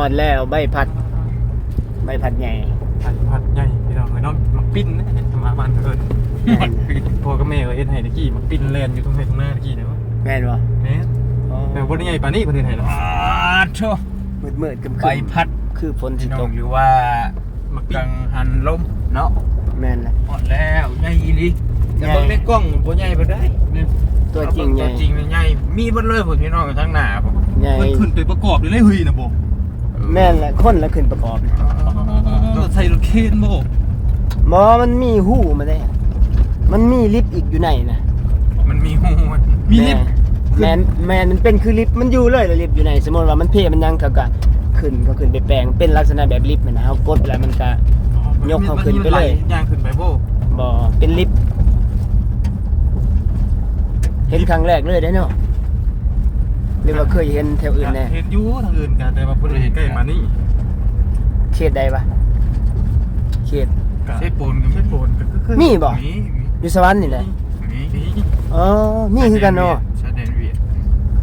อดแล้วใบพัด ใบพัดใหญ่ผัดผัดใหญ่พี่น้องเอ้ยเนาะมักปิ้นนะธรรมะบ้านเอิญพ่อกับแม่ก็เฮ็ดให้ตะกี้มักปิ้นแล่นอยู่ตรงไหนตรงหน้าตะกี้เนาะแม่นบ่แม่แต่บ่ได้ใหญ่ปานนี้เพิ่นเฮ็ดให้เนาะอ่าโชมืดมืดๆกึมใบพัดคือฝนสิพี่น้ตองกหรือว่ามักปิ้กันงหันลมเนาะแม่นแหละหมดแล้วใหญ่อีหลีจะใหญ่เบิ่งในกล้องบ่ใหญ่บ่ได้ตัวจริงใหญ่ตัวจริงใหญ่มีเบ่เลยพวกพี่น้องทั้งหน้าผมใหญ่เพิ่นขึ้นไปประกอบอยู่เลยเฮ้ยนะบ่ แม่นแหละคนละขึ้นประกอบนะรถใส่รถเคนบ่หมอมันมีหู้มาได้อะมันมีลิฟต์อีกอยู่ไหนนะมันมีหูมันมีลิฟต์แมนแมนมันเป็นคือลิฟต์มันอยู่เลยแล้วลิฟต์อยู่ไหนสมมติว่ามันเพมันยังเขาก็ขึ้นก็ขึ้นไปแปลงเป็นลักษณะแบบลิฟต์มันนะเขากดแล้วมันก็ยกเขาขึ้นไปเลยย่างขึ้นไปบ่บ่เป็นลิฟต์เห็นครั้งแรกเลยได้เนาะห รือว่าเคยเห็นแถวอื่นแน่เห็นอยู่ทางอื่นกันแต่ว่าเพิ่นเห็นใกล้มานี่เขตใดปะเขตใช่ปนกันใช่โปนก็คือมีบ่ มีอยู่สวรรค์นี่แหละมีนี่อ๋อมีคือกันเนาะชาแดนเวียด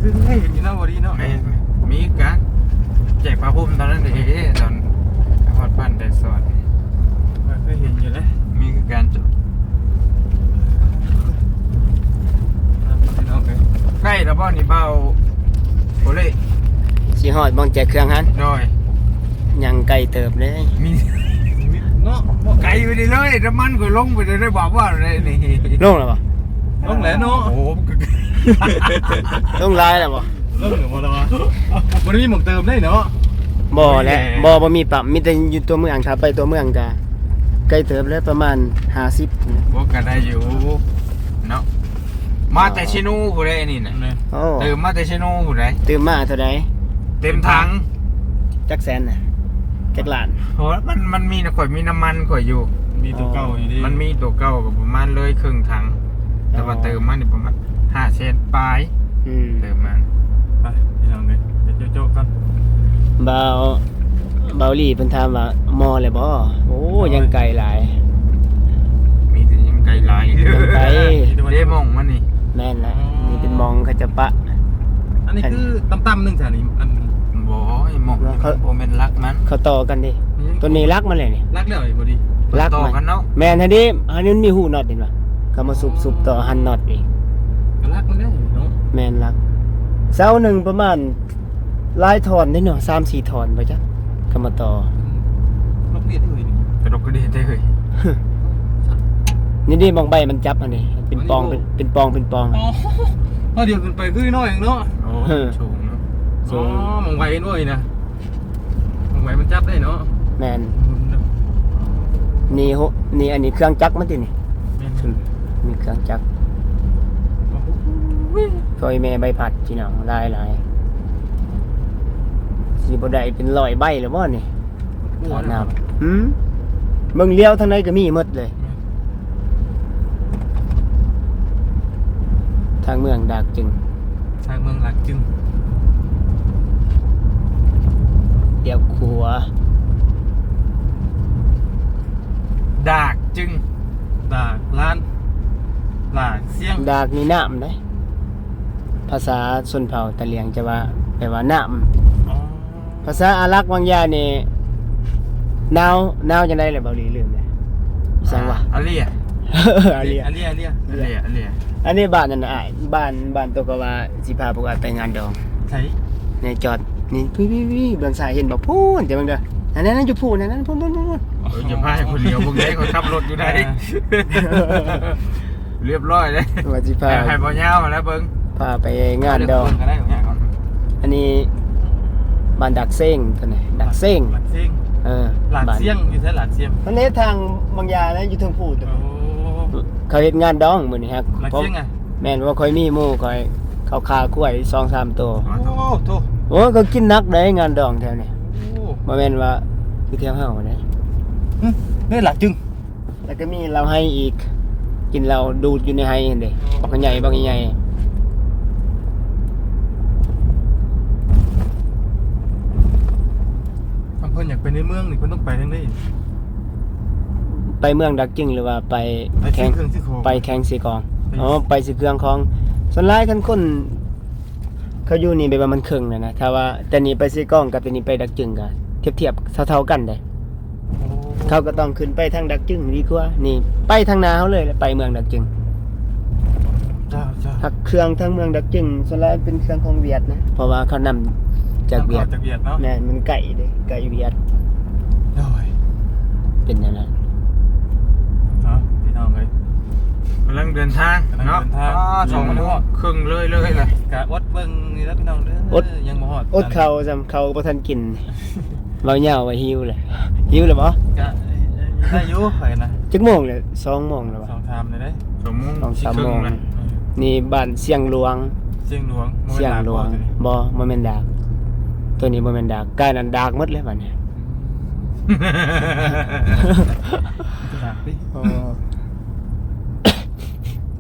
คือให้เห็นอยู่นะบ่ดีเนาะแม่นมีกันแจกผ้าห่มตอนนั้นเด้ตอนฮอดบ้านแต่สอดเคยเห็นอยู่แล้วมีการจดพี่น้องเอ้ยใกล้แล้วบ่นี่เบา โอเล่สิฮอดมองแจกเครื่องหันน้อยยังไกลเติบเลยมีเนาะบ่ไกลไปเลยเลยน้ำมันก็ลงไปเลยได้บอกว่าอะไรนี่ลงแล้วบ่ต้องแหล้วเนาะโอ้โหลงลายแล้วบ่เริ่มเหนือบ่แล้ววะบ่ได้มีหมองเติมได้เนาะบ่แหละบ่บ่มีปั๊มมีแต่อยู่ตัวเมืองถ้าไปตัวเมืองก็ไกลเติบเลยประมาณ50นะบอกกันได้อยู่เนาะ มาแต่ชินูผู้ใดนี่น่ะเนี่ยโอ้เติมมาแต่ชินูผู้ใดตื่มมาเท่าใดเต็มถังจักแสนน่ะจักล้านเพราะว่ามันมันมีนะข่อยมีน้ำมันข่อยอยู่ มีตัวเก่าอยู่ดิมันมีตัวเก่ากับประมาณเลยครึ่งถัง แต่ว่าเติมมานี่ประมาณห้าเซนปลายอืมเติมมาไปพี่น้องเลยเดี๋ยวโจ๊กๆกันเบาเบาหลีเพิ่นถามว่ามอเลยบ่โอ้ยังไกลหลาย มีแต่ยังไกลหลาย ยังไกล เด้มองมันนี่ แม่นละนี่เป็น มองเขาจะปะ อันนี้คือต่ำๆหนึงจ้ะนี่อันบ่ไอ้มองนี่เขาโบแมนรักมันเขาต่อกันดิตัวนี้รักมันเลยนี่รักแล้วไอ้บ่ดีรักต่อมันกันเนาะแม่นฮะดิอันนี้มันมีหูน็อตเห็นปะเขามาสุบสุบต่อหันน็อตอีกก็รักมันได้เนาะแม่นรักเสาหนึ่งประมาณหลายถอนได้เนาะสามสี่ถอนไปจ้ะเขามาต่อลกเรียดได้เลยนี่กระดกกระเด็นได้เลยนี่ดิมองใบมันจับอันนี้เป็นปองเป็นเป็นปองเป็นปองอ๋อ เอาเดี๋ยวขึ้นไปคือน้อยเองเนาะโอ้เออสูงเนาะสูอ๋อง มองไว้ด้วยนะมองไว้มันจับได้เนาะแม่นนี่โหนี่อันนี้เครื่องจักรมันตินี่มีเครื่องจักรซอยแม่ใบผัดจีน้องหลายหลายสิบ่ได้เป็นร้อยใบหรือบ่นี่ถอดน้ำหืมเบิ่งเลี้ยวทางใดก็มีหมดเลย ทางเมืองดากจึง ทางเมืองหลักจึงเดี๋ยวขัวดากจึง ดากล้านหลากเสียงดากนี่น้ำได้ ภาษาชนเผ่าตะเลียงจะว่าแปลว่าน้อ๋อำภาษาอารักวังยานี่หนาวหนาวจังได๋ล่ะเบาหลีลืมเลยอีสังว่า อาเลีย อาเลีย อาเลียอาเลียอาเลียอาเลีย อันนี้บ้านนั่นน่ะอ้ายบ้านบ้านตัวก็ว่าสิพาพวกอ้ายไปงานดองใช่ในจอดนี่พี่พี่พี่เบื้องซ้ายเห็นบ่พูนจะเบิ่งเด้ออันนั้นนั่นอยู่พูนอันนั้นพูนพูนพูนพูนเอออย่าพาให้คนเดียวพวกนี้คนขับรถอยู่ได้เรียบร้อยเลยว่าสิพาให้บ่ยาวแล้วเบิ่งพาไปงานดอง ก็ได้ของงานก่อนอันนี้บ้านดักเซ้งตัวนี้ดักเซ้งหลักเสียงเออหลักบ้านเสียงอยู่ใช่หลักเสียงมันนี้ทางบางยานะอยู่เทางพูดโอ้ เขาเฮ็ดงานดองมื้อนี้ฮะหลักเพราะเสียงอะแม่นว่าค่อยมีหมู่ค่อยเขาคากล้วย2-3ตัวโอ้โถโอ้ก็กินนักได้งานดองแถวนี้โอ้บ่แม่นว่าคือแถวเฮาเด้นี่หลักจึงแล้วก็มีเราให้อีก กินเราดูดอยู่ในให้นั่นเด้บักใหญ่บักใหญ่ทำเพิ่นอยากไปในเมืองนี่เพิ่นต้องไปทางนี้ ไปเมืองดักจึงหรือว่าไปไปแข่ที่งเครื่องที่โคไปแข่งสีกองไปอ๋อไปสิเครื่องของส่วนหลายคันคนเขาอยู่นี่แบบว่ามันครึ่งเลยนะถ้าว่าแต่นี่ไปซีกล้องกับแต่นี่ไปดักจึงก็เทียบเทียบๆเท่าๆกันได้เขาก็ต้องขึ้นไปทางดักจึงดีกว่า นี่ ไปทางนาเขาเลยแล้วไปเมืองดักจึงเจ้าเจ้าหักเครื่องทางเมืองดักจึงส่วนใหญ่เป็นเครื่องของเวียดนะ เพราะว่าเขานำจากเวียดจากเวียดเนาะแม่นมันไก่เด้ไก่เวียดโอ้ยเป็นอย่างนั้น เนาะพี่น้องเลย กำลังเดินทางกำลังเนาะเดินทางอ๋อสองยังไม่ชั่วโมฮอดงครึ่งเลยเลยเลยกะอดเบิ่งนี่แล้วพี่น้องเด้ออด ยังบ่ฮอดอดเขาจำเขาบ่ทันกินเบาเหย่าไว้หิวเลยหิวเลยบ่กะได้อยู่ไปนะจักโมงเลยสองโมงแล้วบ่ สองทามเลยเด้สองโมงสองสามครึ่โมงเลยนี่บ้านเสียงหลวง เสียงหลวงบ่เสียงแม่นหลวงบ่บ่บ่แม่นดาก ตัวนี้บ่แม่นดากกายนั้นดากหมดเลยบัดนี้จะถามดิอ๋อ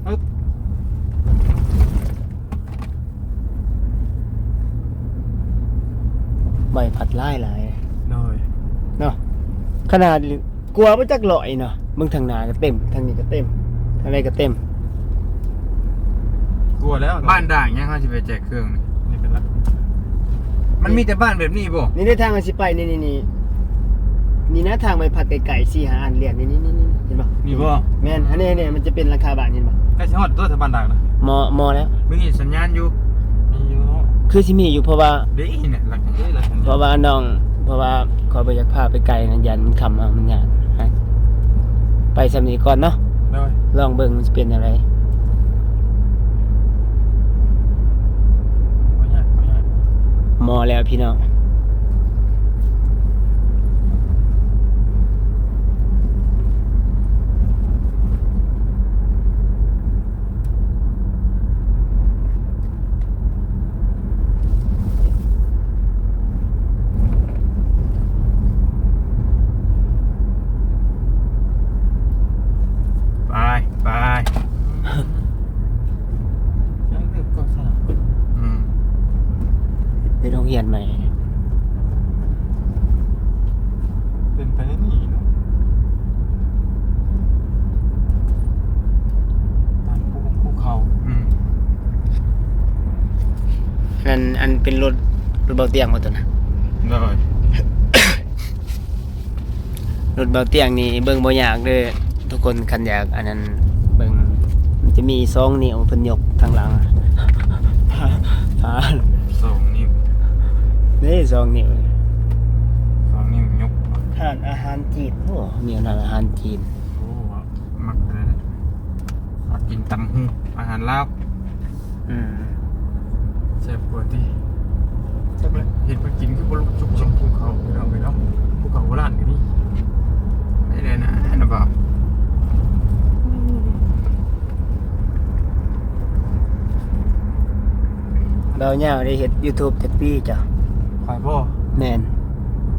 อึ๊บ ใบพัดหลายหลายโดยเนาะขนาดกลัวบ่จักลอยเนาะเบิ่งทางหน้าก็เต็มทางนี้ก็เต็มทางใดก็เต็ม กลัวแล้วบ้านด่างยังเขาจะไปแจกเครื่องนี่นี่เป็นละมันมีแต่บ้านแบบนี้บ่นี่ได้ทางมันสิไปนี่นี่นี่นี่นะทางใบพัดไกลๆ4 5อันเรียนนี่นี่นี่นี่เห็นบ่มีบ่แม่นอันนี้เนี่ยมันจะเป็นราคาบาทเห็นบ่ใกล้สิฮอดตัวทบ้านดักนะมอมอแล้วมีสัญญาณอยู่มีอยู่ คือสิมีอยู่เพราะว่า เด้เนี่ยหลักเอ้ยละเพราะว่าน้อง เพราะว่าขอยบ่อยากพาไปไกลนะยันมันคำเอามันยากฮะไปสำนีก่อนเนาะโดยลองเบิ่งมันจะเป็นอะไรบ่ยากบ่ยากมอแล้วพี่น้องไปไป ยังดึกก็สนาม อืม ไปโรงเรียนใหม่ เป็นไปได้นี่เนาะตามภูภูเขา อืม นั่นอัน เป็นรถรถเบาเตียงหมดตัวนะโดยรถเบาเตียงนี่เบิ่งบ่ยากเด้อทุกคนคันอยาก อันนั้นเบิ่งมันจะมีซองนิ้วเพิ่นยกทางหลังพาสองนิ้วนี่ซองนิ้วสองนิ้วยกทานอาหารจีนโอ้มีอาหารจีนโอ้มักเลยนะเอากินตำหูอาหารลาวอืมเจ็บปวดที่ จักเลยเห็นไปกินคือบนจุกชมภูเขาไปเนาะไปเนาะภูเขาโบราณกันนี่ไม่ได้นะอันนั้นบ่เบาเหย่าได้เฮ็ด YouTube จักปีจ้ะควายบ่แม่น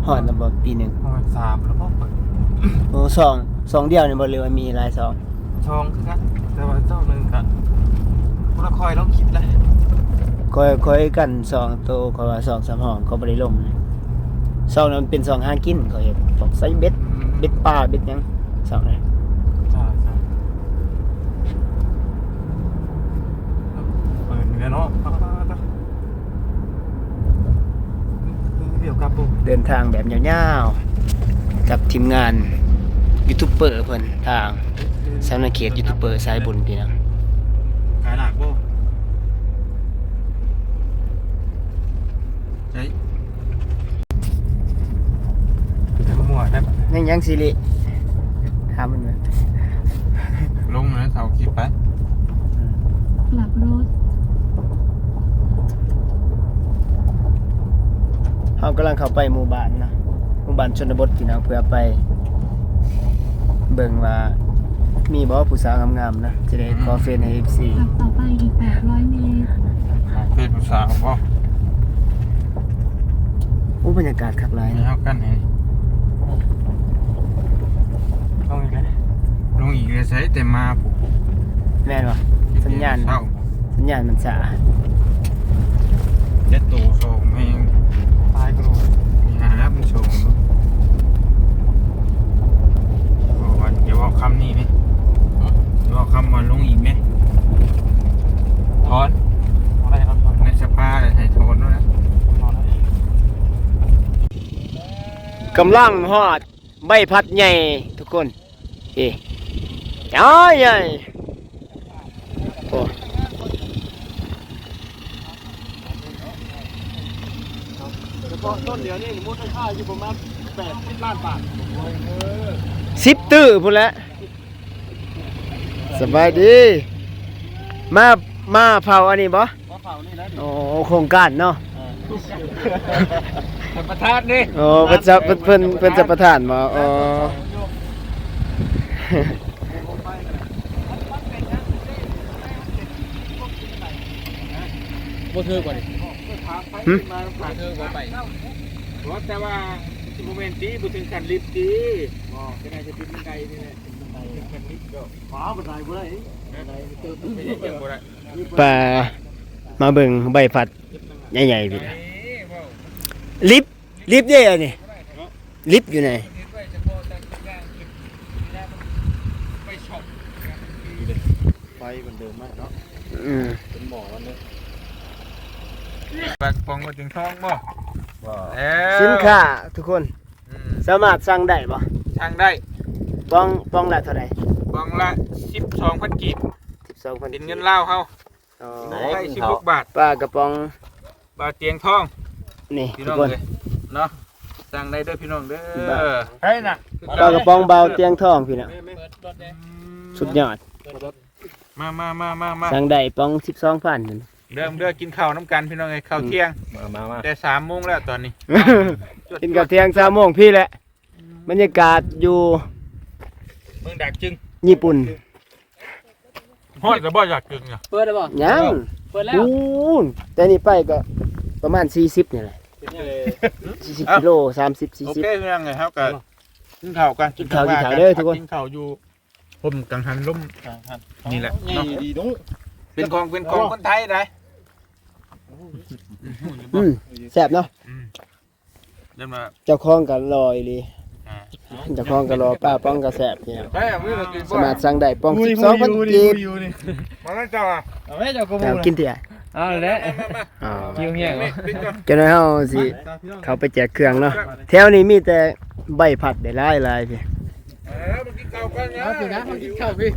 ฮอดระบบปีหนึ่งประมาณสามแล้วก็เปิดโอ้สองสองเดียวนี่บ่เลยว่ามีหลายสองช่องคือกันแต่ว่าเจ้าหนึ่งกันพวกเราคอยต้องคิดเลย ค่อยค่อยกันสองโตวเขาว่าสองสามห้องเขาบ่ได้ลงสองนั้นมันเป็นสองหากินเขาเฮ็ดพวกใส่เบ็ดเบ็ดปลาเบ็ดหยังสองนั้นใช่ใช่เปิดเหมือนกันเนาะเดี๋ยวกลับปุ๊บเดินทางแบบยาวๆกับทีมงานยูทูบเบอร์เพิ่นทางสำนักเขตยูทูบเบอร์สายบุญพี่น้องขายหนักปุ๊บ ใช่ มั่วได้ปะ ยังยังสิริถามมันว่าลงนะเสาคิดไปกลับรถเฮากำลังเข้าไปหมู่บ้านนะหมู่บ้านชนบทพี่น้องเพื่อไป เบิ่งว่ามีบ่ผู้สาวงามๆนะจะได้ขอเฟซให้ FC ขับต่อไปอีก 800 เมตรเพศภาษาบ่อู้บรรยากาศคักหลายไม่นะ เท่ากันเองต้อง รืใช้แต่มาผูแม่นวะสัญญาณ เศร้าสัญญาณมันสาเจ็ดตัวโชงไม่ตายกรูมีหาไม่โชงบอกว่ยวเอาคำนี้ไหมอย่าบอกคำว่าลงอีกไหมถอนอะไรครับในสภาเลยให้ทอนด้วยนะกำลังหอดใบพัดใหญ่ทุกคน เอ๊ จ้อยใหญ่โอ้สิบตื้อพุ่นล้วสบายดี มา มาเผาอันนี้บ่โอ้โครงการเนาะประธานนี่โอ้เพิ่นจะเพิ่นเพิ่นจะประทานบ่อ๋อ บ่ถือกว่านี่หึมาผ่านเธอกว่าไปเพราะแต่ว่าโมเมนต์ตีบ่ถึงขั้นลิฟต์ตีอ๋อก็น่าจะเป็นบันไดนี่แหละบันไดขั้นลิฟต์ก็ฟ้าบันไดบ่ได้บันไดเติมไม่ได้เติมบ่ได้ป่ามาเบิ่งใบพัดใหญ่ๆพี่ลิฟต์ลิฟต์เด้อันนี้ลิฟต์อยู่ไหนไฟมันเดิมมากเนาะอืมเป็นหมอแล้วเนี่ย บักปองมาถึงท้องบ่เอ้สินค้าทุกคนอืมสามารถสั่งได้บ่ทางได้ป้องป้องละเท่าไหร่บองละ12,000กีบ12,000เป็นเงินลาวเฮาอ๋อได้16บาทปลากระป๋องบาทเตียงทองนี่พี่ทุน้กองคน เลยเนาะสั่งได้เด้อพี่น้องเด้บาอทให้น่ะปลากระป๋องเบาเตียงทองพี่น้องสุดยอด มามามามามาสั่งได้ป้อง12,000นั่น เริ่มเด้อกินข้าวน้ำกันพี่น้องไงข้าวเที่ยงมามามาแต่สามโมงแล้วตอนนี้กินกับเที่ยง3โมงพี่แหละบรรยากาศอยู่เมืองดักจึงญี่ปุ่นฮอดแต่บ่อยากจึงอะเปิดได้บ่ยังเปิดแล้วอู้นแต่นี่ไปก็ประมาณ40นี่แหละ40กิโล30โอ40เคพี่น้องไงครับกับกินข้าวกันกินข้าวกินข้าวเด้อทุกคนกินข้าวอยู่ผมกังหันลุ่มนี่แหละเนาะดีดุ้ง เป็นของเป็นของคนไทยได้อืมแซ่บเนาะเริ่มมาเจ้าของก็รออีหลีอ่าเจ้าของก็รอป้าป้องก็แซ่บเนี่ยได้อะไม่มากินสามารถสั่งได้ป้อง12,000กีบมาแล้วจ้าอะเอาไว้เจ้าก็แต่มูกินเถอะเอาแล้วอ๋อคิวเหี้ยงปิดก่อนเจ้าหน้าเฮาสิเขาไปแจกเครื่องเนาะแถวนี้มีแต่ใบผัดได้หลายๆพี่เออมากินข้าวกันนะเอาสินะมากินข้าวพี่